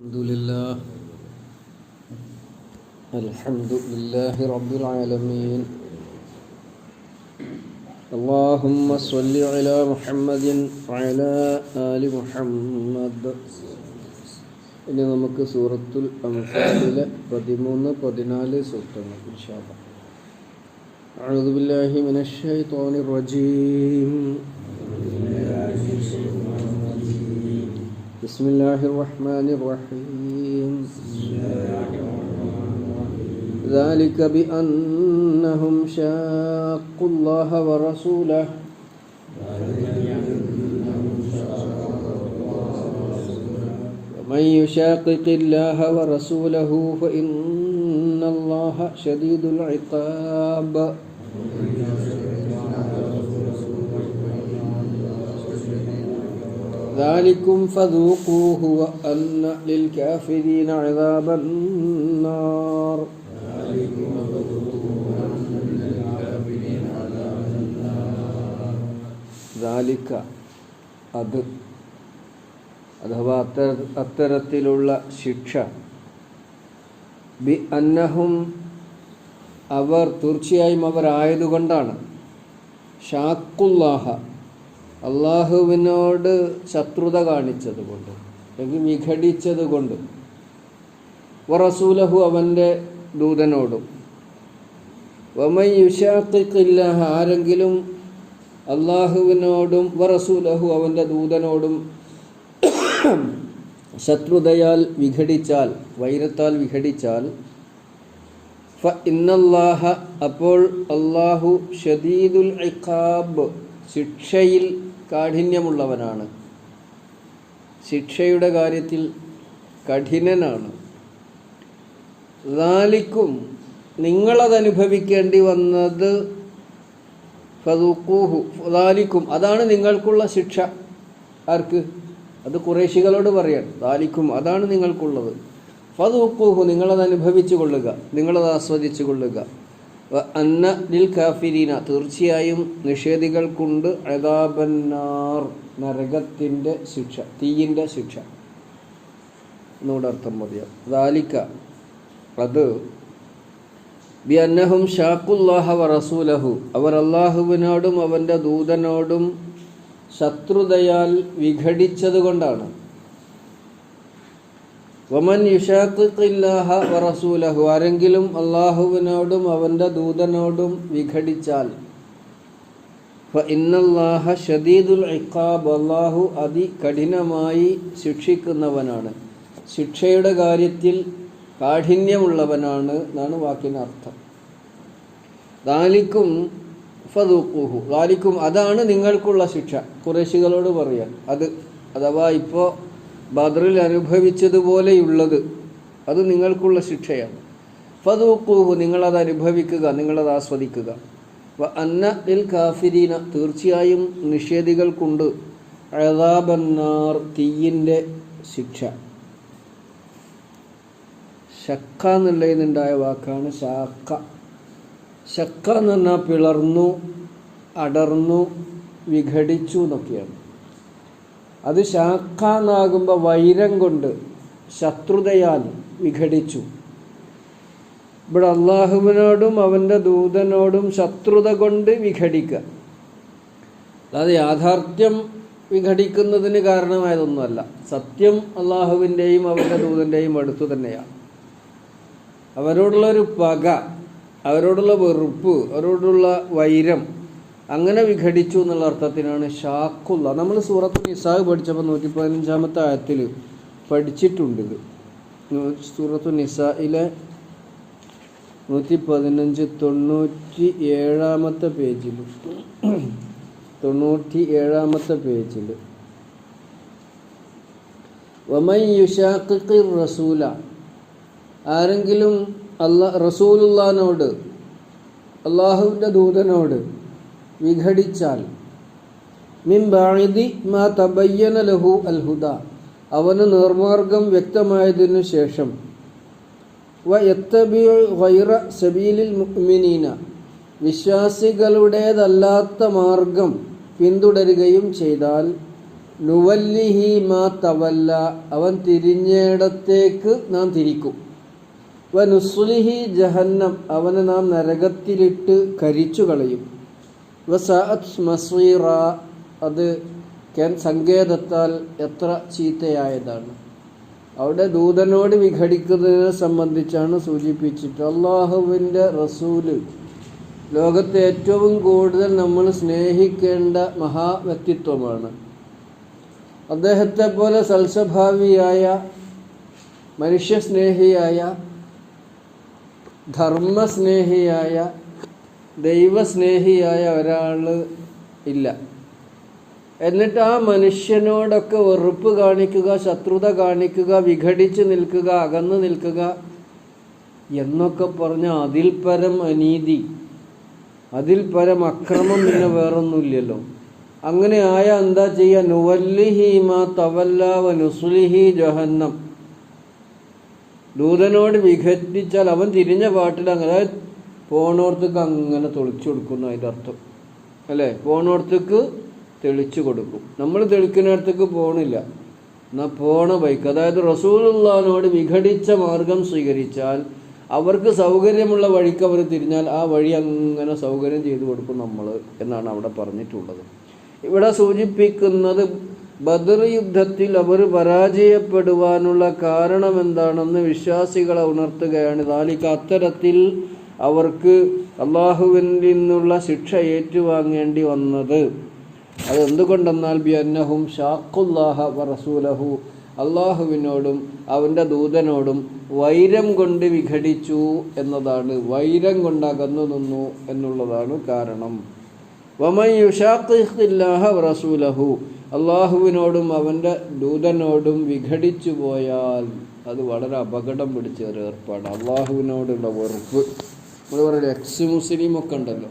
الحمد لله الحمد لله رب العالمين اللهم صل على محمد وعلى آل محمد ഇനി നമുക്ക് സൂറത്തുൽ അംഫാലിലെ പതിമൂന്ന് പതിനാല് സൂക്തങ്ങൾ ഇൻഷാല്ല أعوذ بالله من الشيطان الرجيم بسم الله الرحمن الرحيم. ذلك بأنهم شاقوا الله ورسوله. ومن يشاقق الله ورسوله فإن الله شديد العقاب. ذلكم فذوقوه وأن للكافرين عذاب النار ذلك അത് അഥവാ അത്തര അത്തരത്തിലുള്ള ശിക്ഷ ബി അന്നഹും അവർ തീർച്ചയായും അവർ ആയതുകൊണ്ടാണ് ഷാക്കുല്ലാഹ അള്ളാഹുവിനോട് ശത്രുത കാണിച്ചത് കൊണ്ട് അല്ലെങ്കിൽ വിഘടിച്ചത് കൊണ്ട് വറസൂലഹു അവന്റെ ദൂതനോടും വമൈ യുഷാത്തിക്കില്ല ആരെങ്കിലും അള്ളാഹുവിനോടും വറസൂലഹു അവന്റെ ദൂതനോടും ശത്രുതയാൽ വിഘടിച്ചാൽ വൈരത്താൽ വിഘടിച്ചാൽ ഫ ഇന്നല്ലാഹ അപ്പോൾ അള്ളാഹു ഷദീദുൽ ഇഖാബ് ശിക്ഷയിൽ കാഠിന്യമുള്ളവനാണ്. ശിക്ഷയുടെ കാര്യത്തിൽ കഠിനനാണ്. ലാലിക്കും നിങ്ങളതനുഭവിക്കേണ്ടി വന്നത് ഫതുക്കൂഹു ലാലിക്കും അതാണ് നിങ്ങൾക്കുള്ള ശിക്ഷ. ആർക്ക്? അത് കുറേശികളോട് പറയാൻ. ലാലിക്കും അതാണ് നിങ്ങൾക്കുള്ളത്. ഫതുക്കൂഹു നിങ്ങളത് അനുഭവിച്ചു കൊള്ളുക നിങ്ങളത് ആസ്വദിച്ചു കൊള്ളുക. അന്ന ലിൽ കാഫിരീന. തീർച്ചയായും നിഷേധികൾക്കുണ്ട് അതാപന്നാർ നരകത്തിന്റെ ശിക്ഷ തീയിന്റെ ശിക്ഷ. എന്നോട് അർത്ഥം മതിയാവും ദാലിക്ക അത് ബി അന്നഹും ഷാഖുല്ലാഹ വ റസൂലഹു. അവർ അള്ളാഹുവിനോടും അവന്റെ ദൂതനോടും ശത്രുതയാൽ വിഘടിച്ചത് കൊണ്ടാണ് വമൻ യുഷാഖില്ലാഹ വ റസൂലഹു ആരെങ്കിലും അള്ളാഹുവിനോടും അവന്റെ ദൂതനോടും വിഘടിച്ചാൽ ഇന്നല്ലാഹ ഷദീദുൽ ഇഖാബ് അള്ളാഹു അതികഠിനമായി ശിക്ഷിക്കുന്നവനാണ്. ശിക്ഷയുടെ കാര്യത്തിൽ കാഠിന്യമുള്ളവനാണ് എന്നാണ് വാക്കിനർത്ഥം ദാലിക്കും ഫതൂക്കുഹു ദാലിക്കും അതാണ് നിങ്ങൾക്കുള്ള ശിക്ഷ കുറേശികളോട് പറയാൻ അത് അഥവാ ഇപ്പോൾ ബദറിൽ അനുഭവിച്ചതുപോലെയുള്ളത് അത് നിങ്ങൾക്കുള്ള ശിക്ഷയാണ്. ഫതൂക്കൂഹു നിങ്ങളത് അനുഭവിക്കുക നിങ്ങളത് ആസ്വദിക്കുക. വ അന്ന ഇൽ കാഫിരീന തീർച്ചയായും നിഷേധികൾക്കുണ്ട്. അഴതാബന്നാർ തീയിന്റെ ശിക്ഷ. ശക്ക എന്നുള്ളതിനുണ്ടായ വാക്കാണ് ശാക്ക. ശക്ക എന്ന് പറഞ്ഞാൽ പിളർന്നു അടർന്നു വിഘടിച്ചു എന്നൊക്കെയാണ്. അത് ഷാക്ക എന്നാകുമ്പോൾ വൈരം കൊണ്ട് ശത്രുതയാൽ വിഘടിച്ചു. ഇവിടെ അള്ളാഹുവിനോടും അവന്റെ ദൂതനോടും ശത്രുത കൊണ്ട് വിഘടിക്കുക. അതായത് യാഥാർത്ഥ്യം വിഘടിക്കുന്നതിന് കാരണമായതൊന്നുമല്ല. സത്യം അള്ളാഹുവിന്റെയും അവന്റെ ദൂതന്റെയും അടുത്തു തന്നെയാണ്. അവരോടുള്ള ഒരു പക അവരോടുള്ള വെറുപ്പ് അവരോടുള്ള വൈരം അങ്ങനെ വിഘടിച്ചു എന്നുള്ള അർത്ഥത്തിനാണ് ഷാക്കുള്ള നമ്മൾ സൂറത്ത് നിസാഹ് പഠിച്ചപ്പോൾ നൂറ്റി പതിനഞ്ചാമത്തെ ആയത്തിൽ പഠിച്ചിട്ടുണ്ട് ഇത്. സൂറത്തു നിസായിലെ നൂറ്റി പതിനഞ്ച് തൊണ്ണൂറ്റി ഏഴാമത്തെ പേജിൽ. തൊണ്ണൂറ്റി ഏഴാമത്തെ പേജിൽ. റസൂല. ആരെങ്കിലും അല്ലാ റസൂലുള്ളാനോട് അള്ളാഹുവിന്റെ ദൂതനോട് വിഘടിച്ചാൽ. മിൻ മാ തബയ്യന ലഹു അൽഹുദ. അവന് നേർമാർഗം വ്യക്തമായതിനു ശേഷം. വ ഗൈറ സബീലിൽ മുഅ്മിനീന. വിശ്വാസികളുടേതല്ലാത്ത മാർഗം പിന്തുടരുകയും ചെയ്താൽ നുവല്ലിഹി മാ തവല്ല. അവൻ തിരിഞ്ഞയിടത്തേക്ക് നാം തിരിക്കും. വ നുസ്ലിഹി ജഹന്നം. അവനെ നാം നരകത്തിലിട്ട് കരിച്ചു കളയും വ സഅത് മസീറ. അത് സങ്കേതത്താൽ എത്ര ചീത്തയായതാണ്. അവിടെ ദൂതനോട് വിഘടിക്കുന്നതിനെ സംബന്ധിച്ചാണ് സൂചിപ്പിച്ചിട്ട് അള്ളാഹുവിന്റെ റസൂൽ. ലോകത്തെ ഏറ്റവും കൂടുതൽ നമ്മൾ സ്നേഹിക്കേണ്ട മഹാ വ്യക്തിത്വമാണ് അദ്ദേഹത്തെ പോലെ സൽസ്വഭാവിയായ മനുഷ്യസ്നേഹിയായ ധർമ്മസ്നേഹിയായ ദൈവസ്നേഹിയായ ഒരാൾ ഇല്ല. എന്നിട്ട് ആ മനുഷ്യനോടൊക്കെ വെറുപ്പ് കാണിക്കുക ശത്രുത കാണിക്കുക വിഘടിച്ച് നിൽക്കുക അകന്നു നിൽക്കുക എന്നൊക്കെ പറഞ്ഞ അതിൽ പരം അനീതി അതിൽ പരം അക്രമം പിന്നെ വേറൊന്നുമില്ലല്ലോ. അങ്ങനെ ആയ എന്താ ചെയ്യുക നുവല്ലിഹി മാ ജഹന്നം. ദൂതനോട് വിഘടിച്ചാൽ അവൻ തിരിഞ്ഞ പാട്ടിൽ അങ്ങനെ അതായത് പോണോർത്തേക്ക് അങ്ങനെ തെളിച്ചു കൊടുക്കുന്നു അതിന്റെ അർത്ഥം. അല്ലേ? പോണോർത്തേക്ക് തെളിച്ചു കൊടുക്കും. നമ്മൾ തെളിക്കുന്നിടത്തേക്ക് പോണില്ല. എന്നാൽ പോണ ബൈക്ക് അതായത് റസൂലുള്ളാനോട് വിഘടിച്ച മാർഗം സ്വീകരിച്ചാൽ അവർക്ക് സൗകര്യമുള്ള വഴിക്ക് അവർ തിരിഞ്ഞാൽ ആ വഴി അങ്ങനെ സൗകര്യം ചെയ്തു കൊടുക്കും നമ്മൾ എന്നാണ് അവിടെ പറഞ്ഞിട്ടുള്ളത്. ഇവിടെ സൂചിപ്പിക്കുന്നത് ബദർ യുദ്ധത്തിൽ അവർ പരാജയപ്പെടുവാനുള്ള കാരണം എന്താണെന്ന് വിശ്വാസികളെ ഉണർത്തുകയാണ്. ദാലിക്ക് അത്തരത്തിൽ അവർക്ക് അള്ളാഹുവിൽ നിന്നുള്ള ശിക്ഷ ഏറ്റുവാങ്ങേണ്ടി വന്നത്. അത് എന്തുകൊണ്ടെന്നാൽ ബി അന്നഹും ഷാഖുല്ലാഹ വറസൂലഹു അള്ളാഹുവിനോടും അവന്റെ ദൂതനോടും വൈരം കൊണ്ട് വിഘടിച്ചു എന്നതാണ്. വൈരം കൊണ്ട് അകന്നു നിന്നു എന്നുള്ളതാണ് കാരണം. വമയുഷാഖില്ലാഹ റസൂലഹു അള്ളാഹുവിനോടും അവന്റെ ദൂതനോടും വിഘടിച്ചു പോയാൽ അത് വളരെ അപകടം പിടിച്ച ഒരു ഏർപ്പാട് അള്ളാഹുവിനോടുള്ള വെറുപ്പ്. നമ്മൾ പറയുന്നത് എക്സ് മുസ്ലിം ഒക്കെ ഉണ്ടല്ലോ.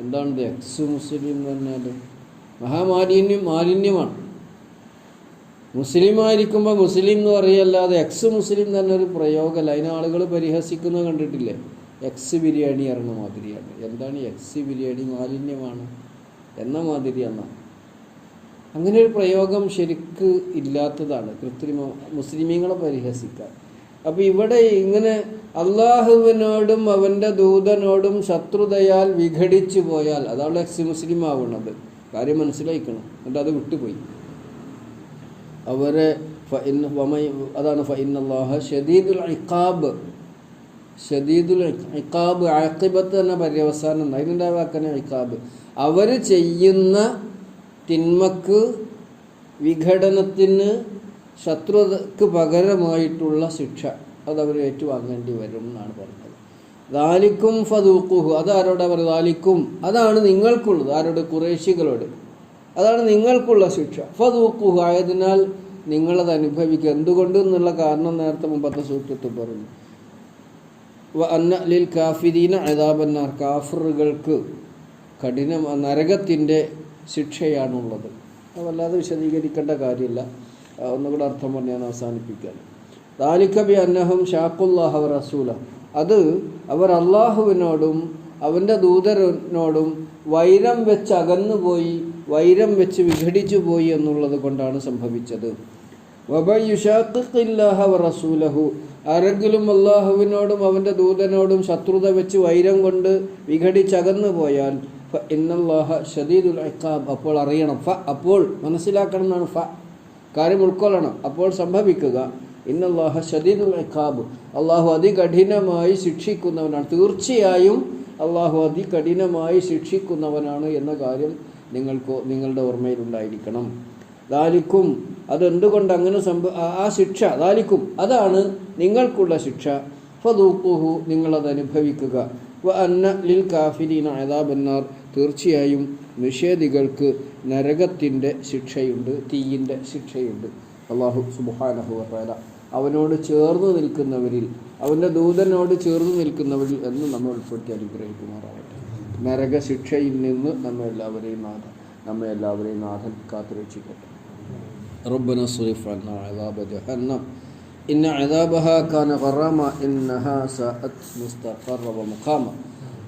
എന്താണിത് എക്സ് മുസ്ലിം എന്ന് പറഞ്ഞാൽ മഹാമാലിന്യം മാലിന്യമാണ്. മുസ്ലിം ആയിരിക്കുമ്പോൾ മുസ്ലിം എന്ന് പറയല്ലാതെ എക്സ് മുസ്ലിം തന്നെ ഒരു പ്രയോഗമല്ല. അതിന് ആളുകൾ പരിഹസിക്കുന്നത് കണ്ടിട്ടില്ലേ? എക്സ് ബിരിയാണി ഇറങ്ങുന്ന മാതിരിയാണ്. എന്താണ് എക്സ് ബിരിയാണി മാലിന്യമാണ് എന്ന മാതിരി അങ്ങനെ ഒരു പ്രയോഗം ശരിക്ക് ഇല്ലാത്തതാണ്. കൃത്രിമ മുസ്ലിമീങ്ങളെ പരിഹസിക്കാൻ. അപ്പോൾ ഇവിടെ ഇങ്ങനെ അള്ളാഹുവിനോടും അവന്റെ ദൂതനോടും ശത്രുതയാൽ വിഘടിച്ചു പോയാൽ അതാണ് മുസ്ലിം ആവുന്നത്. കാര്യം മനസ്സിലാക്കണം എന്നിട്ട് അത് വിട്ടുപോയി. അവരെ അതാണ് ഫൈൻ ഫഇന്നല്ലാഹ ഷദീദുൽ ഇഖാബ്. ഷദീദുൽ ഇഖാബ് ആക്കിബത്ത് എന്ന പര്യവസാനം അതിന്റെ വാക്കനെ ഇഖാബ്? അവർ ചെയ്യുന്ന തിന്മക്ക് വിഘടനത്തിന് ശത്രുതക്ക് പകരമായിട്ടുള്ള ശിക്ഷ അത് അവർ ഏറ്റുവാങ്ങേണ്ടി വരും എന്നാണ് പറഞ്ഞത്. ദാലിക്കും ഫതൂക്കുഹു അതാരോടാ പറയുക? ദാലിക്കും. അതാണ് നിങ്ങൾക്കുള്ളത്. ആരോട്? കുറേശികളോട് അതാണ് നിങ്ങൾക്കുള്ള ശിക്ഷ. ഫതൂക്കുഹു ആയതിനാൽ നിങ്ങളത് അനുഭവിക്കുക. എന്തുകൊണ്ട് എന്നുള്ള കാരണം നേരത്തെ മുമ്പത്തെ സൂക്തത്തിൽ പറഞ്ഞു. അന്നലിൽ അന്ന ലിൽ കാഫിദീന അതാബന്നാർ കാഫറുകൾക്ക് കഠിന നരകത്തിന്റെ ശിക്ഷയാണുള്ളത്. അതല്ലാതെ വിശദീകരിക്കേണ്ട കാര്യമില്ല. ഒന്നുകൂടെ അർത്ഥം പറഞ്ഞ് ഞാൻ അവസാനിപ്പിക്കാൻ ദാലിക്കബി അന്നഹം ഷാഖുല്ലാഹ റസൂല അത് അവർ അള്ളാഹുവിനോടും അവന്റെ ദൂതരനോടും വൈരം വെച്ച് അകന്നുപോയി വൈരം വെച്ച് വിഘടിച്ചു പോയി എന്നുള്ളത് കൊണ്ടാണ് സംഭവിച്ചത്. റസൂലഹു ആരെങ്കിലും അള്ളാഹുവിനോടും അവന്റെ ദൂതനോടും ശത്രുത വെച്ച് വൈരം കൊണ്ട് വിഘടിച്ചകന്നു പോയാൽ ഫ ഇന്നല്ലാഹ ഷദീദുൽ ഇഖാബ്. അപ്പോൾ അറിയണം. ഫ അപ്പോൾ മനസ്സിലാക്കണം എന്നാണ് ഫ. കാര്യം ഉൾക്കൊള്ളണം. അപ്പോൾ സംഭവിക്കുക ഇന്നല്ലാഹ ഷദീദുൽ ഇഖാബ്. അള്ളാഹു അതികഠിനമായി ശിക്ഷിക്കുന്നവനാണ്. തീർച്ചയായും അള്ളാഹു അതികഠിനമായി ശിക്ഷിക്കുന്നവനാണ് എന്ന കാര്യം നിങ്ങൾക്ക് നിങ്ങളുടെ ഓർമ്മയിലുണ്ടായിരിക്കണം ദാലിക്കും അതെന്തുകൊണ്ട് അങ്ങനെ സംഭവ ആ- ശിക്ഷ ദാലിക്കും അതാണ് നിങ്ങൾക്കുള്ള ശിക്ഷ. ഫതൂക്കുഹു നിങ്ങളത് അനുഭവിക്കുക. അന്ന ലിൽ കാഫിരീന അതാബന്നാർ തീർച്ചയായും നിഷേധികൾക്ക് നരകത്തിൻ്റെ ശിക്ഷയുണ്ട് തീയിൻ്റെ ശിക്ഷയുണ്ട് അള്ളാഹു സുബാനഹു വറല അവനോട് ചേർന്ന് നിൽക്കുന്നവരിൽ അവൻ്റെ ദൂതനോട് ചേർന്ന് നിൽക്കുന്നവരിൽ എന്ന് നമ്മൾ ഉൾപ്പെടുത്തി അനുഗ്രഹിക്കുമാറാവട്ടെ നരക ശിക്ഷയിൽ നിന്ന് നമ്മെ എല്ലാവരെയും നാഥൻ നമ്മെ എല്ലാവരെയും നാഥൻ കാത്തുരക്ഷിക്കട്ടെ ربنا اصرف عنا عذاب جهنم إن عذابها كان غراما إنها ساءت مستقرا ومقاما